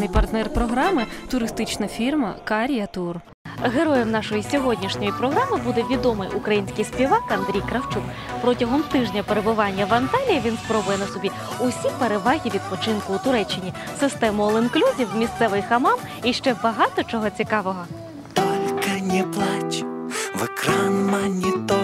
генеральний партнер програми туристична фірма Карія Тур. Героєм нашої сьогоднішньої програми буде відомий український співак Андрій Кравчук. Протягом тижня перебування в Анталії він спробує на собі усі переваги відпочинку у Туреччині, систему all-inclusive, місцевий хамам і ще багато чого цікавого. Только не плачь в экран монитора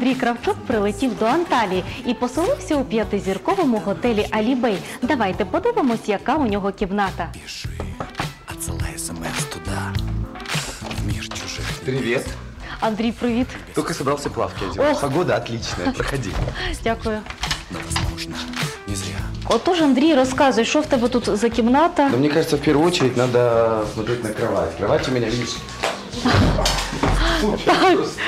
Андрій Кравчук прилетів до Анталії і поселився у п'ятизірковому готелі Алібей. Давайте подивимось, яка у нього кімната. Отсылай смс туда В мир чужих Привет. Андрій, привіт. Только собрался плавки одевать. Ох. Погода отличная. Проходи. Дякую. Но возможно, не зря Отож, Андрій, розказуй, що в тебе тут за кімната? Но мне кажется, в первую очередь надо смотреть на кровать. Кровать у меня, видишь... супер просто.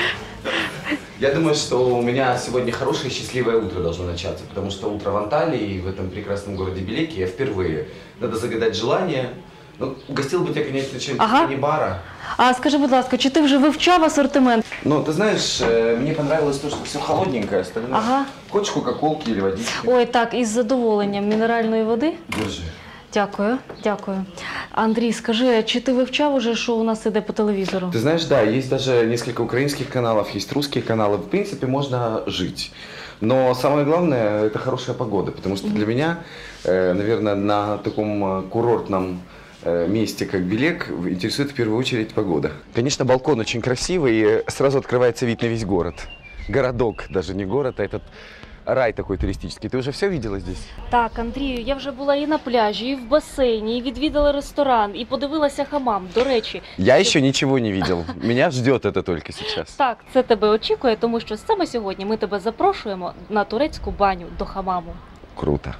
Я думаю, что у меня сегодня хорошее и счастливое утро должно начаться, потому что утро в Анталии, в этом прекрасном городе Белеке, я впервые. Надо загадать желание. Ну, угостил бы тебя, конечно, чем-то Ага. не бара. А скажи, будь ласка, чи ти вже вивчав асортимент? Но ты знаешь, э, мне понравилось то, что все холодненькое, остальное. Ага. Хочешь кока-колки или водички? Ой, так, із задоволенням мінеральної води. Держи. Дякую, дякую. Андрій, скажи, чи ти вивчав уже, що у нас іде по телевізору? Ты знаешь, да, есть даже несколько украинских каналов, есть русские каналы. В принципе, можно жить. Но самое главное – это хорошая погода, потому что для меня, э, наверное, на таком э, курортном э, месте, как Белек, в- интересует в первую очередь погода. Конечно, балкон очень красивый, и сразу открывается вид на весь город. Городок, даже не город, а этот рай такой туристический. Ты уже все видела здесь? Так, Андрію, я вже була і на пляжі, і в басейні, і відвідала ресторан, і подивилася хамам. До речі, Я еще ничего не видел. Меня ждет это только сейчас. так, це тебе очікує, тому що саме сьогодні ми тебе запрошуємо на турецьку баню до хамаму. Круто.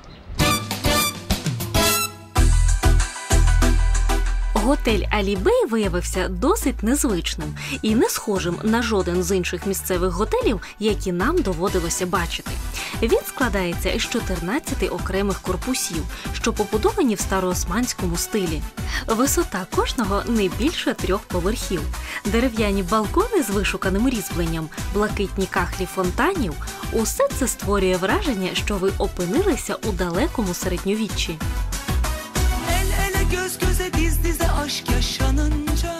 Готель Алібей виявився досить незвичним і не схожим на жоден з інших місцевих готелів, які нам доводилося бачити. Він складається із 14 окремих корпусів, що побудовані в староосманському стилі. Висота кожного не більше трьох поверхів, дерев'яні балкони з вишуканим різьбленням, блакитні кахлі фонтанів. Усе це створює враження, що ви опинилися у далекому середньовіччі. Aşk yaşanınca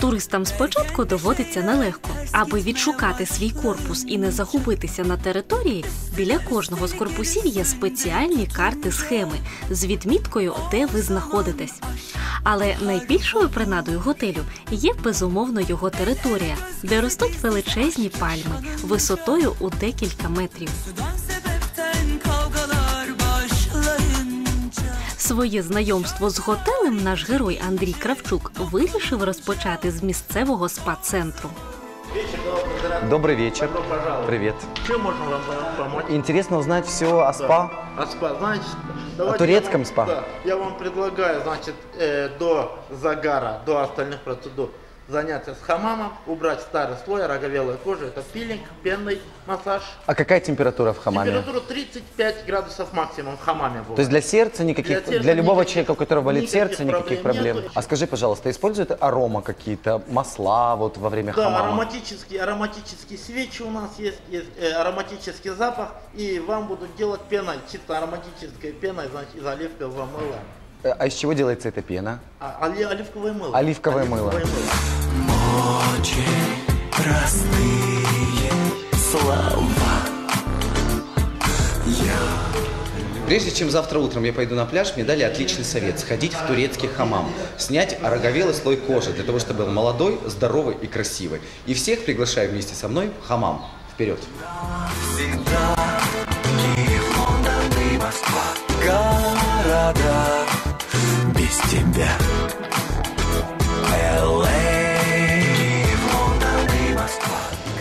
Туристам спочатку доводиться нелегко. Аби відшукати свій корпус і не загубитися на території, біля кожного з корпусів є спеціальні карти схеми з відміткою, де ви знаходитесь. Але найбільшою принадою готелю є безумовно його територія, де ростуть величезні пальми висотою у декілька метрів. Своє знайомство з готелем наш герой Андрій Кравчук вирішив розпочати з місцевого спа-центру. Добрый вечер. Добро пожаловать. Привет. Чем можно вам помочь? Интересно узнать все о спа. А спа, значит, давайте турецком я вам- спа? Да, я вам предлагаю, значит, э, до загара, до остальных процедур заняться с хамамом, убрать старый слой роговелой кожи, это пилинг, пенный массаж. А какая температура в хамаме? Температура 35 градусов максимум в хамаме бывает. То есть для сердца никаких, Для для, сердца любого никаких- человека, у которого болит никаких сердце, никаких проблем нету. А скажи, пожалуйста, используют арома какие-то, масла вот во время Да, хамама? ароматические, ароматические свечи у нас есть, есть э, ароматический запах, и вам будут делать пеной, чисто ароматической пеной, значит, из оливкового мыла. Э, А из чего делается эта пена? А, оли- оливковое мыло. Оливковое мыло. Очень простые слова Прежде чем завтра утром я пойду на пляж, мне дали отличный совет – сходить в турецкий хамам, снять ороговелый слой кожи, для того, чтобы был молодой, здоровый и красивый. И всех приглашаю вместе со мной в хамам. Вперед! всегда Города без тебя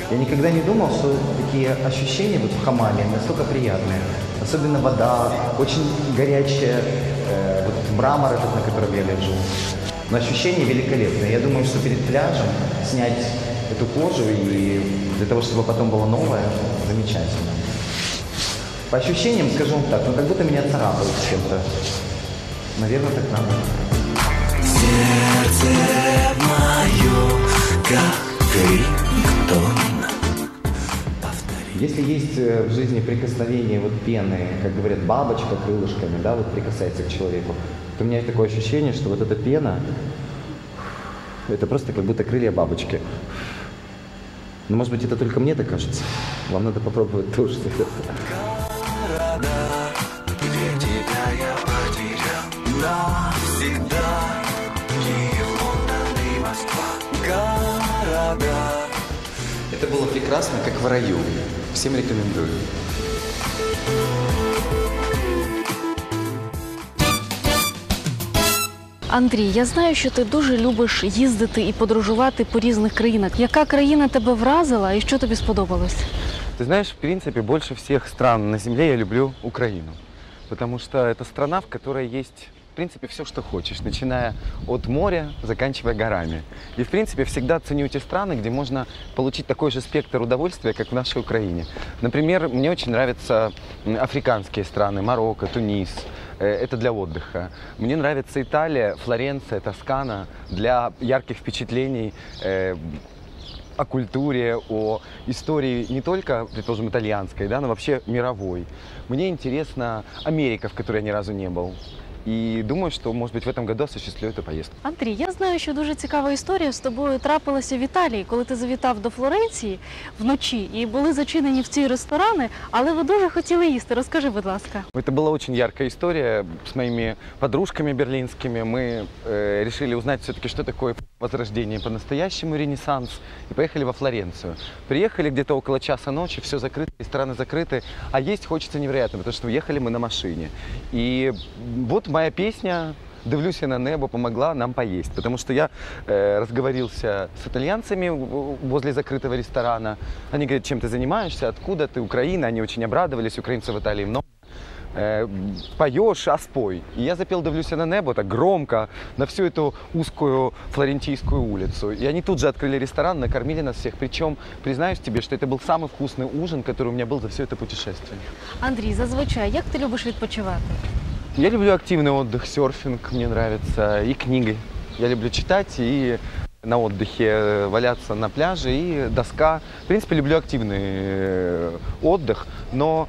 Я никогда не думал, что такие ощущения вот в хамаме настолько приятные. Особенно вода, очень горячая, э, вот мрамор этот, на котором я лежу. Но ощущения великолепные. Я думаю, что перед пляжем снять эту кожу и для того, чтобы потом было новое, замечательно. По ощущениям скажу так, ну как будто меня царапают чем-то. Наверное, так надо. Сердце мое, как Если есть э, в жизни прикосновение вот пены, как говорят, бабочка крылышками, да, вот прикасается к человеку, то у меня есть такое ощущение, что вот эта пена, это просто как будто крылья бабочки. Но может быть это только мне так кажется. Вам надо попробовать тоже. Прекрасно, как в раю. Всем рекомендую. Андрій, я знаю, що ти дуже любиш їздити і подорожувати по різних країнах. Яка країна тебе вразила і що тобі сподобалось? Ты знаешь, в принципе, больше всех стран на Земле я люблю Украину. Потому что это страна, в которой есть, в принципе, все, что хочешь, начиная от моря, заканчивая горами. И, в принципе, всегда ценю те страны, где можно получить такой же спектр удовольствия, как в нашей Украине. Например, мне очень нравятся африканские страны, Марокко, Тунис. Э, Это для отдыха. Мне нравится Италия, Флоренция, Тоскана для ярких впечатлений, э, о культуре, о истории не только, предположим, итальянской, да, но вообще мировой. Мне интересна Америка, в которой я ни разу не был. И думаю, что, может быть, в этом году осуществлю эту поездку. Андрій, я знаю, що дуже цікава історія з тобою трапилася в Італії, коли ти завітав до Флоренції вночі і були зачинені в ці ресторани, але ви дуже хотіли їсти. Розкажи, будь ласка. Это была очень яркая история с моими подружками берлинскими. Мы э, решили узнать все-таки, что такое возрождение по-настоящему, ренессанс, и поехали во Флоренцию. Приехали где-то около часа ночи, все закрыто, рестораны закрыты, а есть хочется невероятно, потому что уехали мы на машине. И вот моя песня «Дивлюсь на небо» помогла нам поесть, потому что я э, разговорился с итальянцами возле закрытого ресторана. Они говорят, чем ты занимаешься, откуда ты, Украина. Они очень обрадовались, украинцев в Италии много. Э, поешь, а спой. И я запел «Дивлюсь я на небо» так громко на всю эту узкую флорентийскую улицу. И они тут же открыли ресторан, накормили нас всех. Причем, признаюсь тебе, что это был самый вкусный ужин, который у меня был за все это путешествие. Андрій, зазвичай, як ти любиш відпочивати? Я люблю активный отдых, серфинг мне нравится, и книги. Я люблю читать и на отдыхе э, валяться на пляже и доска. В принципе, люблю активный э, отдых, но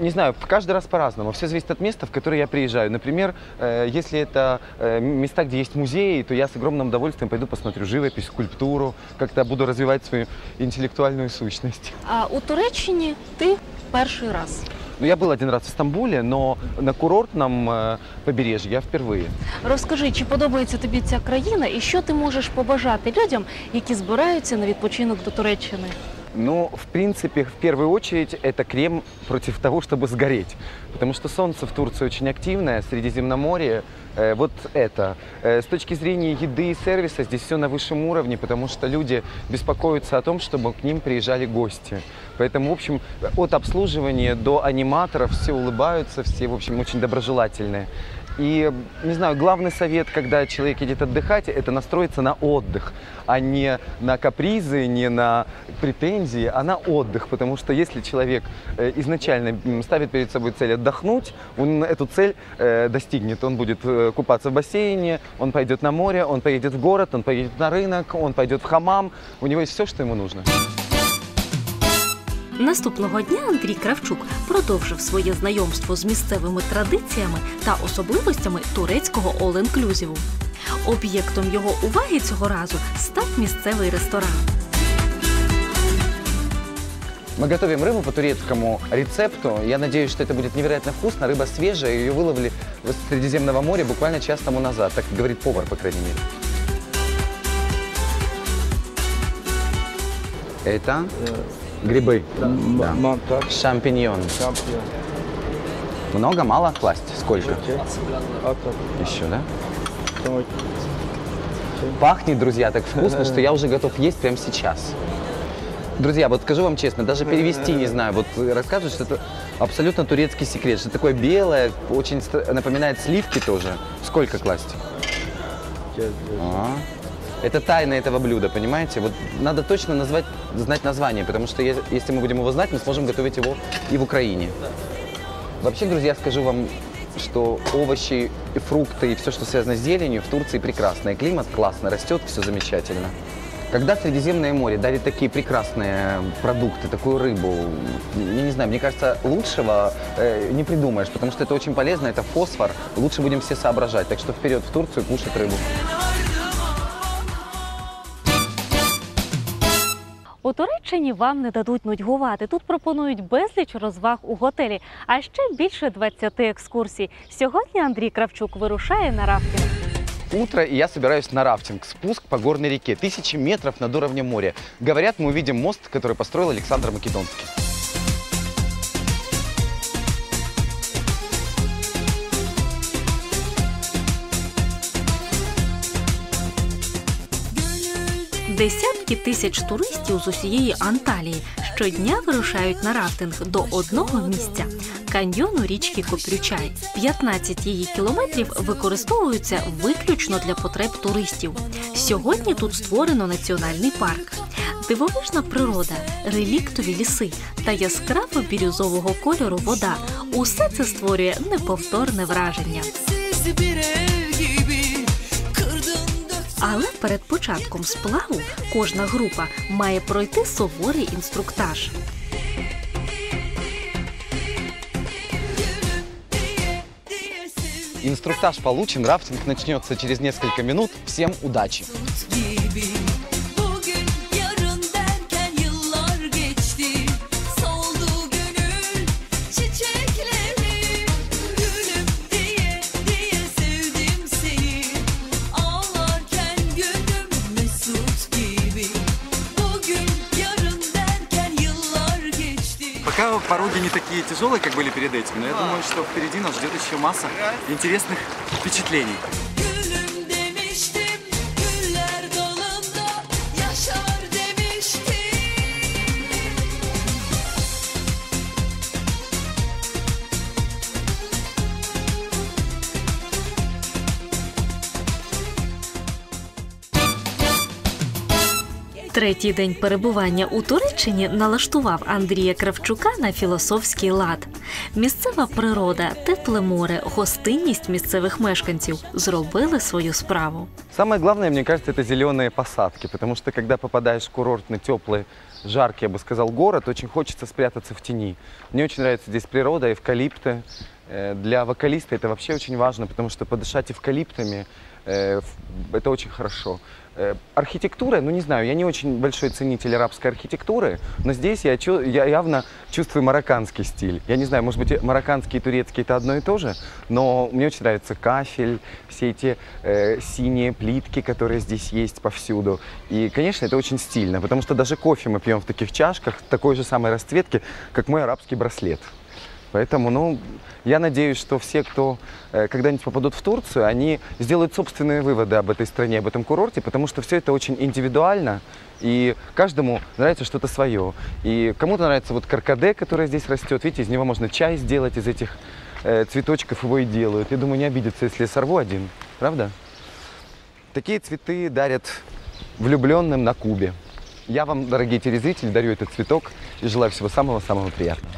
не знаю, каждый раз по-разному. Все зависит от места, в которое я приезжаю. Например, э, если это места, где есть музеи, то я с огромным удовольствием пойду посмотрю живопись, скульптуру, как-то буду развивать свою интеллектуальную сущность. А у Туреччині ти перший раз. Ну, я был один раз в Стамбуле, но на курортном э, побережье я впервые. Розкажи, чи подобається тобі ця країна і що ти можеш побажати людям, які збираються на відпочинок до Туреччини? Ну, в принципе, в первую очередь, это крем против того, чтобы сгореть. Потому что солнце в Турции очень активное, Средиземноморье, э, вот это. Э, с точки зрения еды и сервиса здесь все на высшем уровне, потому что люди беспокоятся о том, чтобы к ним приезжали гости. Поэтому, в общем, от обслуживания до аниматоров все улыбаются, все, в общем, очень доброжелательные. И, не знаю, главный совет, когда человек едет отдыхать, это настроиться на отдых, а не на капризы, не на претензии, а на отдых. Потому что если человек э, изначально ставит перед собой цель отдохнуть, он эту цель э, достигнет. Он будет э, купаться в бассейне, он пойдет на море, он поедет в город, он поедет на рынок, он пойдет в хамам. У него есть все, что ему нужно. Наступного дня Андрій Кравчук продовжив своє знайомство з місцевими традиціями та особливостями турецького all-inclusive. Об'єктом його уваги цього разу став місцевий ресторан. Мы готовим рыбу по турецкому рецепту. Я надеюсь, что это будет невероятно вкусно. Рыба свежая, ее выловили с Средиземного моря буквально час тому назад. Так говорит повар, по крайней мере. Это грибы. Да. Шампиньон. Много, мало класть? Сколько? Еще, да? Пахнет, друзья, так вкусно, что я уже готов есть прямо сейчас. Друзья, вот скажу вам честно, даже перевести не знаю. Вот рассказывают, что это абсолютно турецкий секрет, что такое белое, очень напоминает сливки тоже. Сколько класть? А, Это тайна этого блюда, понимаете? Вот надо точно назвать, знать название, потому что если мы будем его знать, мы сможем готовить его и в Украине. Вообще, друзья, скажу вам, что овощи и фрукты и все, что связано с зеленью, в Турции прекрасно. Климат классно, растет, все замечательно. Когда Средиземное море дарит такие прекрасные продукты, такую рыбу, я не знаю, мне кажется, лучшего э, не придумаешь, потому что это очень полезно, это фосфор, лучше будем все соображать. Так что вперед в Турцию кушать рыбу. У Туреччині вам не дадуть нудьгувати. Тут пропонують безліч розваг у готелі, а ще більше 20 екскурсій. Сьогодні Андрій Кравчук вирушає на рафтинг. Утро, и я собираюсь на рафтинг. Спуск по горной реке. Тысячи метров над уровнем моря. Говорят, мы увидим мост, который построил Александр Македонский. Десятки тисяч туристів з усієї Анталії щодня вирушають на рафтинг до одного місця каньйону річки Копрючай. 15 її кілометрів використовуються виключно для потреб туристів. Сьогодні тут створено національний парк. Дивовижна природа, реліктові ліси та яскраво бірюзового кольору вода. Усе це створює неповторне враження. Але перед початком сплаву кожна група має пройти суворий інструктаж. Инструктаж получен, рафтинг начнется через несколько минут. Всем удачи! Пороги не такие тяжелые, как были перед этим, но я думаю, что впереди нас ждет еще масса интересных впечатлений. Третій день перебування у Туреччині налаштував Андрія Кравчука на філософський лад. Місцева природа, тепле море, гостинність місцевих мешканців зробили свою справу. Самое главное, мне кажется, это зеленые посадки, потому что когда попадаешь в курортный, теплый, жаркий, я бы сказал, город, очень хочется спрятаться в тени. Мне очень нравится здесь природа, эвкалипты. Э, Для вокалиста это вообще очень важно, потому что подышать эвкалиптами э, в- это очень хорошо. Э, Архитектура, ну не знаю, я не очень большой ценитель арабской архитектуры, но здесь я, чу- я явно чувствую марокканский стиль. Я не знаю, может быть, марокканский и турецкий это одно и то же, но мне очень нравится кафель, все эти э, синие плитки, которые здесь есть повсюду. И, конечно, это очень стильно, потому что даже кофе мы пьем в таких чашках, такой же самой расцветки, как мой арабский браслет. Поэтому, ну, я надеюсь, что все, кто э, когда-нибудь попадут в Турцию, они сделают собственные выводы об этой стране, об этом курорте, потому что все это очень индивидуально, и каждому нравится что-то свое. И кому-то нравится вот каркаде, который здесь растет, видите, из него можно чай сделать, из этих э, цветочков его и делают. Я думаю, не обидятся, если я сорву один, правда? Такие цветы дарят влюбленным на Кубе. Я вам, дорогие телезрители, дарю этот цветок и желаю всего самого-самого приятного.